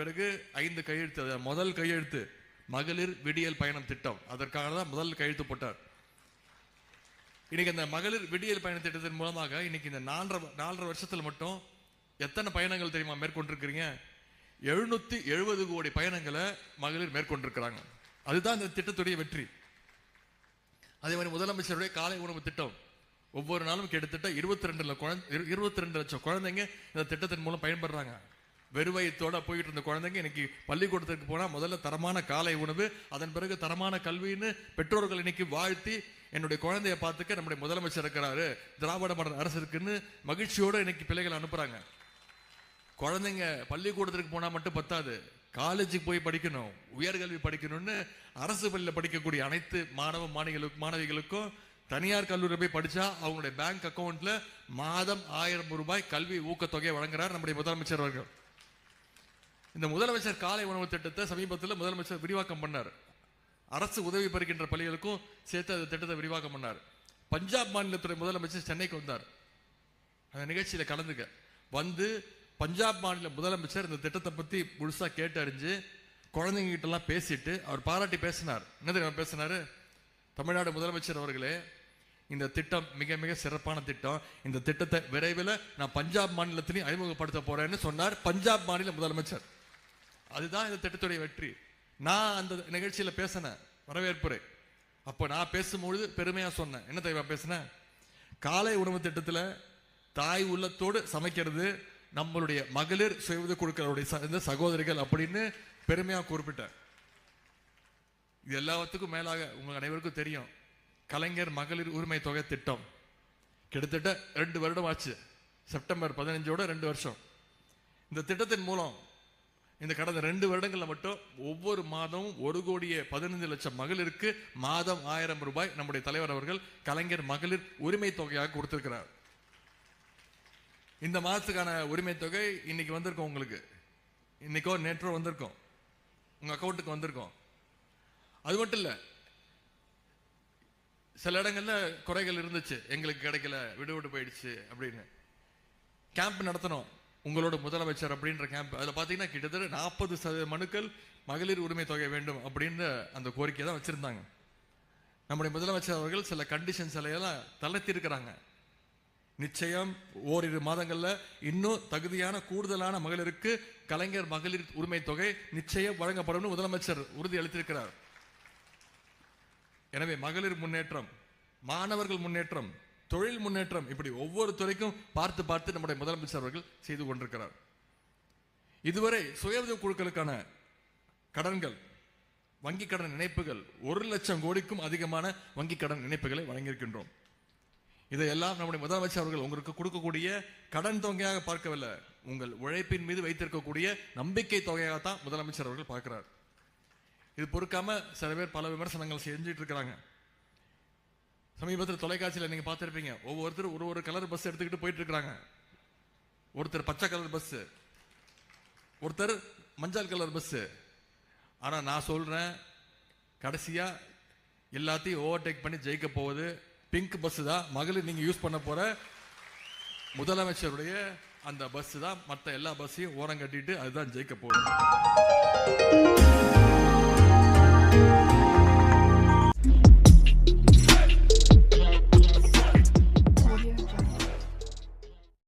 பிறகு ஐந்து கையெழுத்து முதல் கையெழுத்து மகளிர் விடியல் பயணம் திட்டம். அதற்காக தான் முதல் கையெழுத்து போட்டார். இன்னைக்கு அந்த மகளிர் விடியல் பயண திட்டத்தின் மூலமாக இன்னைக்கு இந்த நாலரை நாலரை வருஷத்துல மட்டும் எத்தனை பயணங்கள் தெரியுமா மேற்கொண்டிருக்கிறீங்க? எழுநூத்தி எழுபது கோடி பயணங்களை மகளிர் மேற்கொண்டிருக்கிறாங்க. அதுதான் இந்த திட்டத்துடைய வெற்றி. அதே மாதிரி முதலமைச்சருடைய காலை உணவு திட்டம். ஒவ்வொரு நாளும் கிட்டத்தட்ட இருபத்தி ரெண்டு இருபத்தி ரெண்டு லட்சம் குழந்தைங்க இந்த திட்டத்தின் மூலம் பயன்படுறாங்க. வெறுவயத்தோட போயிட்டு இருந்த குழந்தைங்க இன்னைக்கு பள்ளிக்கூடத்திற்கு போனா முதல்ல தரமான காலை உணவு அதன் பிறகு தரமான கல்வின்னு பெற்றோர்கள் இன்னைக்கு வாழ்த்தி என்னுடைய குழந்தைய பார்த்துக்க நம்முடைய முதலமைச்சர் இருக்கிறாரு. திராவிட மாடல் அரசு இருக்குன்னு மகிழ்ச்சியோட இன்னைக்கு பிள்ளைகளை அனுப்புறாங்க. குழந்தைங்க பள்ளிக்கூடத்திற்கு போனா மட்டும் பத்தாது. காலேஜுக்கு போய் படிக்கணும் உயர்கல்வி படிக்கணும்னு அரசு பள்ளியில் படிக்கக்கூடிய அனைத்து மாணவ மாணவிகளுக்கும் மாணவிகளுக்கும் தனியார் கல்லூரி போய் படித்தா அவங்களுடைய பேங்க் அக்கௌண்ட்டில் மாதம் ஆயிரம் ரூபாய் கல்வி ஊக்கத்தொகை வழங்குறார் நம்முடைய முதலமைச்சர் அவர்கள். இந்த முதலமைச்சர் காலை உணவு திட்டத்தை சமீபத்தில் முதலமைச்சர் விரிவாக்கம் பண்ணார். அரசு உதவி பெறுகின்ற பள்ளிகளுக்கும் சேர்த்து அந்த திட்டத்தை விரிவாக்கம் பண்ணார். பஞ்சாப் மாநிலத்துறை முதலமைச்சர் சென்னைக்கு வந்தார். அந்த நிகழ்ச்சியில் கலந்துக்க. வந்து பஞ்சாப் மாநில முதலமைச்சர் இந்த திட்டத்தை பற்றி முழுசாக கேட்டு அறிஞ்சு குழந்தைங்க பேசிட்டு அவர் பாராட்டி பேசினார். என்ன தெரியுமா தமிழ்நாடு முதலமைச்சர் அவர்களே இந்த திட்டம் மிக மிக சிறப்பான திட்டம். இந்த திட்டத்தை விரைவில் நான் பஞ்சாப் மாநிலத்திலையும் அறிமுகப்படுத்த போறேன்னு சொன்னார் பஞ்சாப் மாநில முதலமைச்சர். அதுதான் இந்த திட்டத்துடைய வெற்றி. நான் அந்த நிகழ்ச்சியில் பேசினேன் வரவேற்புரை. அப்போ நான் பேசும்பொழுது பெருமையாக சொன்னேன். என்ன தெரியுமா பேசினேன் காலை உணவு திட்டத்தில் தாய் உள்ளத்தோடு சமைக்கிறது நம்மளுடைய மகளிர் சுய கொடுக்கிறவருடைய குழுக்களுடைய ச- இந்த சகோதரிகள் அப்படின்னு பெருமையாக குறிப்பிட்டேன். இது எல்லாத்துக்கும் மேலாக உங்கள் அனைவருக்கும் தெரியும். கலைஞர் மகளிர் உரிமை தொகை திட்டம். கிட்டத்தட்ட ரெண்டு வருடம் ஆச்சு. செப்டம்பர் பதினஞ்சோட ரெண்டு வருஷம். இந்த திட்டத்தின் மூலம் இந்த கடந்த ரெண்டு வருடங்களில் மட்டும் ஒவ்வொரு மாதமும் ஒரு கோடியே பதினைந்து லட்சம் மகளிருக்கு மாதம் ஆயிரம் ரூபாய் நம்முடைய தலைவர் அவர்கள் கலைஞர் மகளிர் உரிமை தொகையாக கொடுத்திருக்கிறார். இந்த மாதத்துக்கான உரிமை தொகை இன்னைக்கு வந்திருக்கும் உங்களுக்கு. இன்னைக்கோ நேற்றோ வந்திருக்கும். உங்க அக்கௌண்ட்டுக்கு வந்திருக்கும். அது மட்டும் இல்லை சில இடங்கள்ல குறைகள் இருந்துச்சு. எங்களுக்கு கிடைக்கல விடுவிட்டு போயிடுச்சு அப்படின்னு. கேம்ப் நடத்தணும். உங்களோட முதலமைச்சர் அப்படின்ற கேம்ப் அதில் பார்த்தீங்கன்னா கிட்டத்தட்ட நாற்பது சதவீத மனுக்கள் மகளிர் உரிமை தொகை வேண்டும் அப்படின்ற அந்த கோரிக்கை தான் வச்சுருந்தாங்க. நம்முடைய முதலமைச்சர் அவர்கள் சில கண்டிஷன்ஸ் எல்லாம் தளர்த்திருக்கிறாங்க நிச்சயம் ஓரிரு மாதங்களில் இன்னும் தகுதியான கூடுதலான மகளிருக்கு கலைஞர் மகளிர் உரிமை தொகை நிச்சயம் வழங்கப்படும் முதலமைச்சர் உறுதி அளித்திருக்கிறார். எனவே மகளிர் முன்னேற்றம் மாணவர்கள் முன்னேற்றம் தொழில் முன்னேற்றம் இப்படி ஒவ்வொரு துறைக்கும் பார்த்து பார்த்து நம்முடைய முதலமைச்சர் அவர்கள் செய்து கொண்டிருக்கிறார். இதுவரை சுய உதவி குழுக்களுக்கான கடன்கள் வங்கி கடன் இணைப்புகள் ஒரு லட்சம் கோடிக்கும் அதிகமான வங்கி கடன் இணைப்புகளை வழங்கியிருக்கின்றோம். இதையெல்லாம் நம்முடைய முதலமைச்சர் அவர்கள் உங்களுக்கு கொடுக்கக்கூடிய கடன் தொகையாக பார்க்கவில்லை. உங்கள் உழைப்பின் மீது வைத்திருக்கக்கூடிய நம்பிக்கை தொகையாகத்தான் முதலமைச்சர் அவர்கள் பார்க்கிறார். இது பொறுக்காம சில பேர் பல விமர்சனங்கள் செஞ்சுட்டு இருக்கிறாங்க. சமீபத்தில் தொலைக்காட்சியில் நீங்கள் பார்த்துருப்பீங்க. ஒவ்வொருத்தர் ஒரு ஒரு கலர் பஸ் எடுத்துக்கிட்டு போயிட்டு இருக்காங்க ஒருத்தர் பச்சை கலர் பஸ்ஸு ஒருத்தர் மஞ்சள் கலர் பஸ்ஸு ஆனால் நான் சொல்கிறேன் கடைசியாக எல்லாத்தையும் ஓவர்டேக் பண்ணி ஜெயிக்க போவது பிங்க் பஸ்ஸு தான் மகளிர் நீங்கள் யூஸ் பண்ண போகிற முதலமைச்சருடைய அந்த பஸ் தான். மற்ற எல்லா பஸ்ஸையும் ஓரம் கட்டிட்டு அதுதான் ஜெயிக்க போகுது.